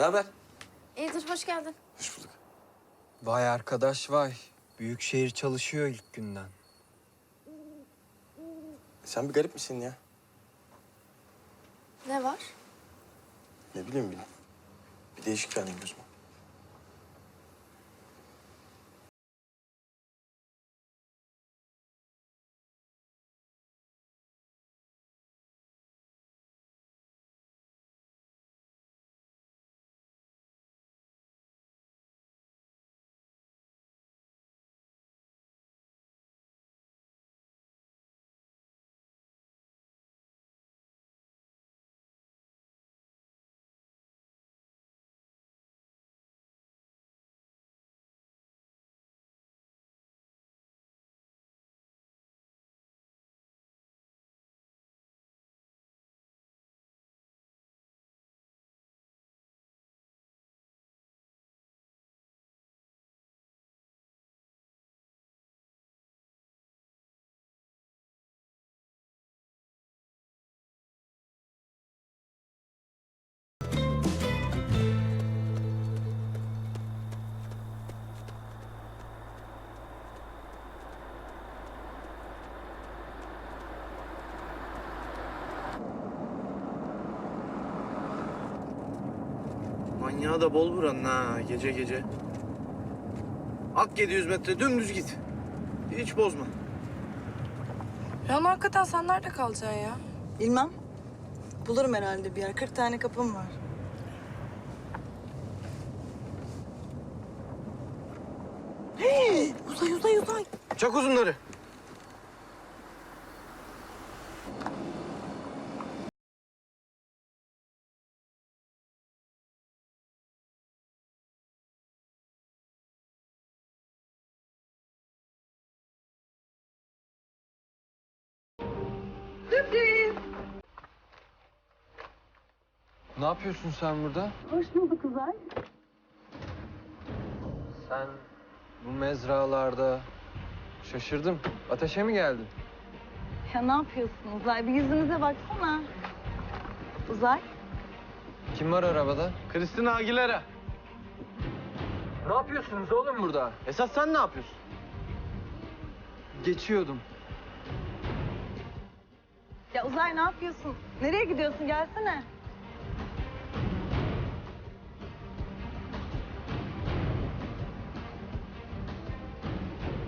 Ne haber? İyidir, hoş geldin. Hoş bulduk. Vay arkadaş vay. Büyükşehir çalışıyor ilk günden. Sen bir garip misin ya? Ne var? Ne bileyim bileyim. Bir değişik geldi gözüme. Manyağı da bol buranın ha gece gece. Ak 700 metre dümdüz git. Hiç bozma. Ya hakikaten sen nerede kalacaksın ya? Bilmem. Bulurum herhalde bir yer. 40 tane kapım var. Hey, uzay uzay uzay. Çak uzunları. Ne yapıyorsun sen burada? Hoş bulduk uzay. Sen bu mezralarda şaşırdım. Ateşe mi geldin? Ya ne yapıyorsun uzay? Bir yüzümüze baksana. Uzay. Kim var arabada? Kristina Aguilera. Ne yapıyorsunuz oğlum burada? Esas sen ne yapıyorsun? Geçiyordum. Ya uzay ne yapıyorsun? Nereye gidiyorsun? Gelsene.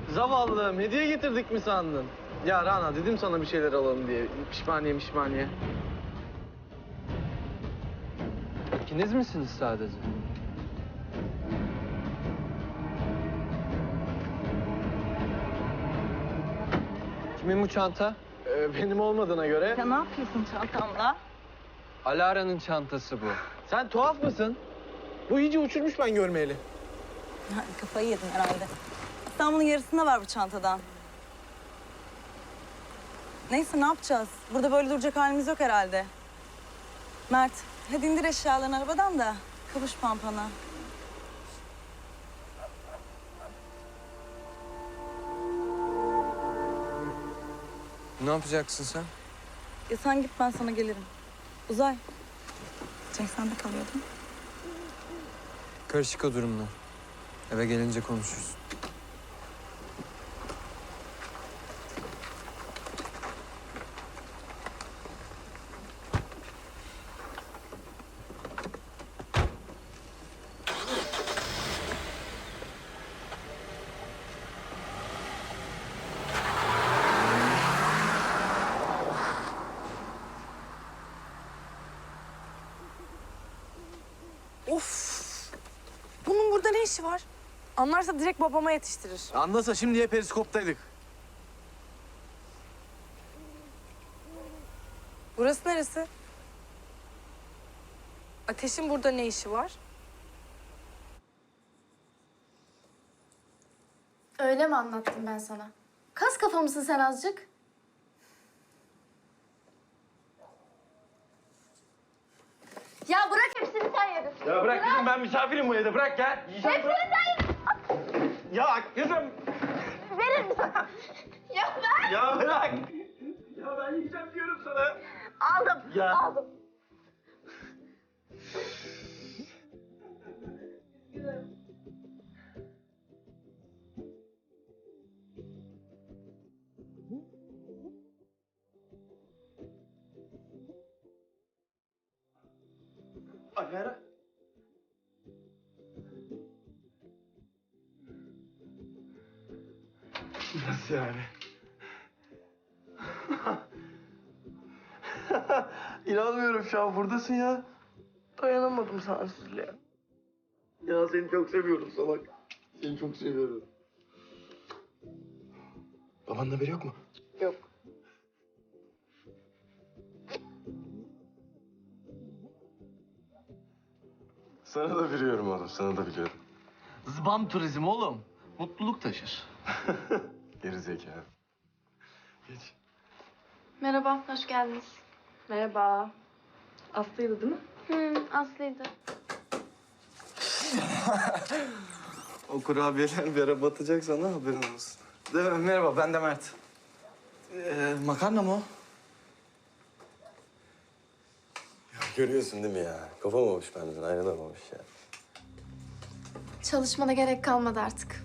Zavallım hediye getirdik mi sandın? Ya Rana dedim sana bir şeyler alalım diye. Pişmaniye pişmaniye. İkiniz misiniz sadece? Kimin bu çanta? Ee, benim olmadığına göre. Ya ne yapıyorsun çantamla? Alara'nın çantası bu. Sen tuhaf mısın? Bu iyice uçurmuş ben görmeyeli. Ha, kafayı yedin herhalde. İstanbul'un yarısında var bu çantadan. Neyse ne yapacağız? Burada böyle duracak halimiz yok herhalde. Mert, hadi indir eşyalarını arabadan da kavuş pampana. Ne yapacaksın sen? Ya sen git ben sana gelirim. Uzay. Cenk sen de kalıyordun. Karışık o durumlar. Eve gelince konuşuruz. Bunun burada ne işi var? Anlarsa direkt babama yetiştirir. Anlasa şimdiye periskoptaydık. Burası neresi? Ateşin burada ne işi var? Öyle mi anlattım ben sana? Kas kafa mısın sen azıcık? Ya bırak sen yedin. Ya bırak kızım ben misafirim bu evde bırak gel. Yiyeceğim Hepsini sen yedin. Ya kızım. Verir misin? ya ver. Ya bırak. Ya ben yiyeceğim diyorum sana. Aldım. Ya. Aldım. Alara. Nasıl yani? İnanmıyorum şu an buradasın ya. Dayanamadım sansızlığa. Ya seni çok seviyorum salak. Seni çok seviyorum. Babanın haberi yok mu? Sana da biliyorum oğlum, sana da biliyorum. Zıbam turizm oğlum. Mutluluk taşır. Geri zekalı. Geç. Merhaba, hoş geldiniz. Merhaba. Aslı'ydı değil mi? Hı, Aslı'ydı. O kurabiyeler bir ara batacak sana haberin olsun. De, merhaba ben de Mert. Ee, makarna mı o? Görüyorsun değil mi ya? Kopamamış benden, ayrılamamış ya. Çalışmana gerek kalmadı artık.